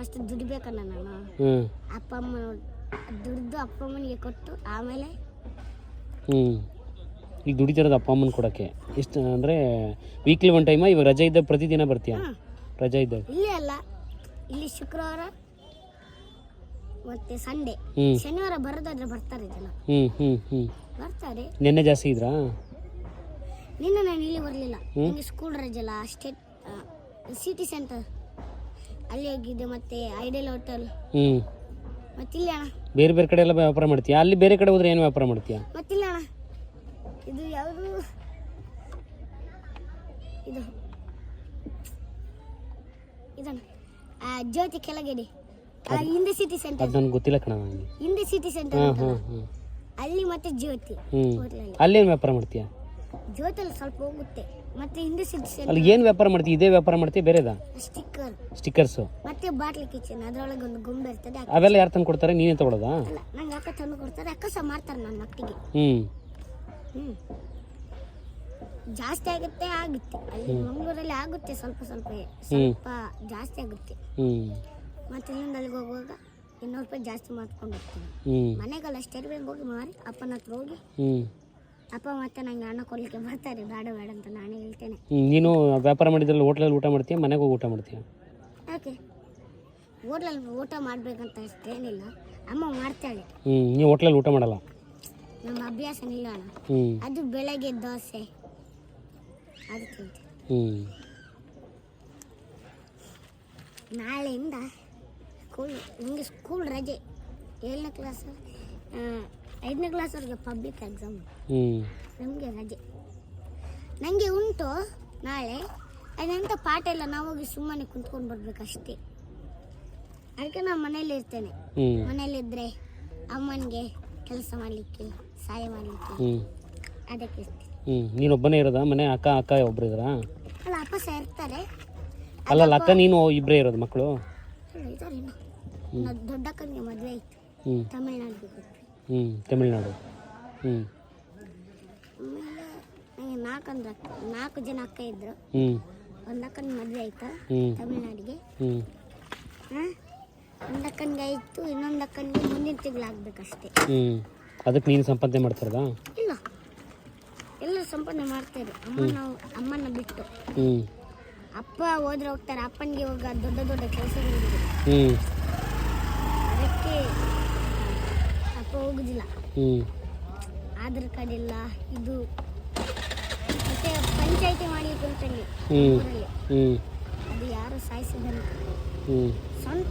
ಅಷ್ಟು ದುಡಿಬೇಕಲ್ಲ ನಾನು ಹ್ಞೂ ಅಪ್ಪ ಅಮ್ಮ ದುಡ್ದು ಅಪ್ಪ ಅಮ್ಮನಿಗೆ ಕೊಟ್ಟು ಆಮೇಲೆ ಹ್ಞೂ ಈಗ ದುಡಿತಿರೋದು ಅಪ್ಪ ಅಮ್ಮನ ಕೊಡೋಕ್ಕೆ. ಇಷ್ಟು ಅಂದರೆ ವೀಕ್ಲಿ ಒನ್ ಟೈಮಾ ಇವಾಗ ರಜೆ ಇದ್ದಾಗ ಪ್ರತಿದಿನ ಬರ್ತೀಯಾ. ರಜೆ ಇದ್ದಾಗ? ಇಲ್ಲೇ ಅಲ್ಲ ಇಲ್ಲಿ ಶುಕ್ರವಾರ ಮತ್ತೆ ಸಂಡೇ ಹ್ಞೂ ಶನಿವಾರ ಬರೋದಾದ್ರೆ ಬರ್ತಾರೆ ಜನ. ಹ್ಞೂ ಹ್ಞೂ ಹ್ಞೂ ಬರ್ತಾರೆ. ನೆನ್ನೆ ಜಾಸ್ತಿ ಇದ್ರಾ? ನಿನ್ನೆ ನಾನು ಇಲ್ಲಿ ಬರಲಿಲ್ಲ. ನನಗೆ ಸ್ಕೂಲ್ ರಜೆ ಅಲ್ಲ ಸ್ಟೇಟ್ ಸಿಟಿ ಸೆಂಟರ್ ಅಲ್ಲಿ ಹೋಗಿದ್ದೆ ಮತ್ತೆ ಐಡಿಯಲ್ ಹೋಟೆಲ್. ಹ್ಞೂ ಮತ್ತಿಲ್ಲ ಅಣ್ಣ. ಬೇರೆ ಬೇರೆ ಕಡೆ ಎಲ್ಲ ವ್ಯಾಪಾರ ಮಾಡ್ತೀಯಾ? ಅಲ್ಲಿ ಬೇರೆ ಕಡೆ ಹೋದ್ರೆ ಏನು ವ್ಯಾಪಾರ ಮಾಡ್ತೀಯಾ? ಮತ್ತಿಲ್ಲ ಅಣ್ಣ. ಇದು ಯಾವುದು? ಇದು. ಇದಣ್ಣ ಆ, ಜ್ಯೋತಿ ಕೆಳಗಡೆ. ಆ, ಹಿಂದೆ ಸಿಟಿ ಸೆಂಟರ್ ನನಗೆ ಗೊತ್ತಿಲ್ಲ ಕಣ ನನಗೆ ಹಿಂದೆ ಸಿಟಿ ಸೆಂಟರ್ ಹಾಂ ಹಾಂ ಹಾಂ ಅಲ್ಲಿ ಮತ್ತೆ ಜ್ಯೋತಿ ಹ್ಞೂ ಹೋಟ್ಲಲ್ಲಿ. ಅಲ್ಲೇನು ವ್ಯಾಪಾರ ಮಾಡ್ತೀಯಾ? ಜ್ಯೋತಿಯಲ್ಲಿ ಸ್ವಲ್ಪ ಹೋಗುತ್ತೆ. ಮತ್ತೆ ಹಿಂದೆ ಸಿಟಿ ಅಲ್ಲಿ ಏನು ವ್ಯಾಪಾರ ಮಾಡ್ತೀವಿ ಇದೇ ವ್ಯಾಪಾರ ಮಾಡ್ತೀವಿ ಬೇರೆದಾ? ಸ್ಟಿಕ್ಕರ್ ಸ್ಟಿಕ್ಕರ್ಸು ಮತ್ತೆ ಬಾಟ್ಲಿ ಕಿಚನ್ ಅದರೊಳಗೆ ಒಂದು ಗೊಂಬೆ ಇರ್ತದೆ ಅಕ್ಕ- ಅವೆಲ್ಲ ಯಾರು ತಂದು ಕೊಡ್ತಾರೆ? ನೀನೇ ತಗೊಳ್ಳೋದಾ ಅಲ್ಲ ನಂಗೆ ಅಕ್ಕ ತಂದು ಕೊಡ್ತಾರೆ ಅಕ್ಕ ಸಹ ಮಾಡ್ತಾರೆ ನನ್ನ ಮಕ್ಕಳಿಗೆ ಹ್ಞೂ ಹ್ಮ್. ಜಾಸ್ತಿ ಆಗುತ್ತೆ ಆಗುತ್ತೆ. ಅಲ್ಲಿ ಮಂಗಳೂರಲ್ಲಿ ಆಗುತ್ತೆ ಸ್ವಲ್ಪ ಸ್ವಲ್ಪ ಸ್ವಲ್ಪ ಜಾಸ್ತಿ ಆಗುತ್ತೆ. ಹ್ಞೂ ಮತ್ತೆ ಇಲ್ಲಿಂದ ಅಲ್ಲಿಗೆ ಹೋಗುವಾಗ ಇನ್ನೂರು ರೂಪಾಯಿ ಜಾಸ್ತಿ ಮಾಡ್ಕೊಂಡು ಹೋಗ್ತೀನಿ. ಹ್ಞೂ ಮನೆಗೆಲ್ಲ ಸ್ಟೇಟ್ ಬ್ಯಾಂಕ್ ಹೋಗಿ ಮಾರಿ ಅಪ್ಪನ ಹತ್ರ ಹೋಗಿ. ಹ್ಞೂ ಅಪ್ಪ ಮತ್ತೆ ನಂಗೆ ಅಣ್ಣ ಕೊಡ್ಲಿಕ್ಕೆ ಬರ್ತಾರೆ. ಬೇಡ ಬೇಡ ಅಂತ ನಾನೇ ಹೇಳ್ತೇನೆ. ನೀನು ವ್ಯಾಪಾರ ಮಾಡಿದ್ರಲ್ಲಿ ಹೋಟ್ಲಲ್ಲಿ ಊಟ ಮಾಡ್ತೀಯ ಮನೆಗೆ ಹೋಗಿ ಊಟ ಮಾಡ್ತೀಯ? ಯಾಕೆ? ಹೋಟ್ಲಲ್ಲಿ ಊಟ ಮಾಡಬೇಕಂತ ಅಷ್ಟೇನಿಲ್ಲ. ಅಮ್ಮ ಮಾಡ್ತಾಳೆ. ಹ್ಞೂ ನೀವು ಹೋಟ್ಲಲ್ಲಿ ಊಟ ಮಾಡಲ್ಲ? ನಮ್ಮ ಅಭ್ಯಾಸ ನಿಲ್ಲೋಣ ಹ್ಞೂ ಅದು ಬೆಳಗ್ಗೆ ದೋಸೆ. ಅದು ತಿಂತೀನಿ ಹ್ಞೂ ನಾಳೆಯಿಂದ ಸ್ಕೂಲ್ ನನಗೆ ಸ್ಕೂಲ್ ರಜೆ. ಏಳನೇ ಕ್ಲಾಸ್ ಐದನೇ ಕ್ಲಾಸ್ವರೆಗೆ ಪಬ್ಲಿಕ್ ಎಕ್ಸಾಮ್ ಹ್ಞೂ ನಮಗೆ ರಜೆ. ನನಗೆ ಉಂಟು ನಾಳೆ. ಅದಂತ ಪಾಠ ಇಲ್ಲ ನಾವು ಹೋಗಿ ಸುಮ್ಮನೆ ಕುಂತ್ಕೊಂಡು ಬರ್ಬೇಕಷ್ಟೇ. ಅದಕ್ಕೆ ನಾನು ಮನೇಲಿ ಇರ್ತೇನೆ. ಮನೇಲಿದ್ದರೆ ಅಮ್ಮನಿಗೆ ಕೆಲಸ ಮಾಡಲಿಕ್ಕೆ ಸಹಾಯ ಮಾಡಲಿಕ್ಕೆ. ಅದಕ್ಕೆ ಇರ್ತೀನಿ. ಹ್ಞೂ ನೀನೊಬ್ಬನೇ ಇರೋದಾ? ಮನೆ ಅಕ್ಕ ಅಕ್ಕ ಒಬ್ರು ಇದ್ದಾರಾ? ಅಲ್ಲ ಅಪ್ಪ ಸಹ ಇರ್ತಾರೆ. ಅಲ್ಲಲ್ಲ ಅಕ್ಕ ನೀನು ಇಬ್ಬರೇ ಇರೋದು ಮಕ್ಕಳು? ಇದ್ದಾರೆ ನನ್ನ ದೊಡ್ಡಕ್ಕನಿಗೆ ಮದುವೆ ಆಯಿತು. ತಮಿಳ್ನಾಡಿಗೆ ಹ್ಞೂ ತಮಿಳ್ನಾಡು. ಹ್ಞೂ ನನಗೆ ನಾಲ್ಕು ಜನ ಅಕ್ಕ ಇದ್ರು. ಹ್ಞೂ ಒಂದು ಅಕ್ಕನ ಮದುವೆ ಆಯ್ತಾ? ಹ್ಞೂ ತಮಿಳ್ನಾಡಿಗೆ. ಹ್ಞೂ ಒಂದು ಅಕ್ಕನಿಗೆ ಆಯಿತು ಇನ್ನೊಂದು ಅಕ್ಕನಿಗೆ ಮುಂದಿನ ತಿಂಗಳು ಆಗ್ಬೇಕಷ್ಟೇ ಹ್ಞೂ ಅದಕ್ಕೆ ನೀನು ಸಂಪಾದನೆ ಮಾಡ್ತಾರದಾ? ಇಲ್ಲ. ಎಲ್ಲ ಸಂಪಾದನೆ ಮಾಡ್ತಾರೆ ಅಮ್ಮನ ಅಮ್ಮನ ಬಿಟ್ಟು. ಹ್ಞೂ ಅಪ್ಪ ಹೋದ್ರೆ ಹೋಗ್ತಾರೆ ಅಪ್ಪನಿಗೆ ಹೋಗ ದೊಡ್ಡ ದೊಡ್ಡ ಕೆಲಸಗಳಿದೆ. ಹ್ಞೂ ಅದಕ್ಕೆ ಹೋಗುದಿಲ್ಲ. ಆಧಾರ್ ಕಾರ್ಡ್ ಇಲ್ಲ ಇದು ಮತ್ತೆ ಪಂಚಾಯತಿ ಮಾಡಿ ಊರಲ್ಲಿ. ಅದು ಯಾರು ಸಾಯಿಸಿದ್ರು ಸ್ವಂತ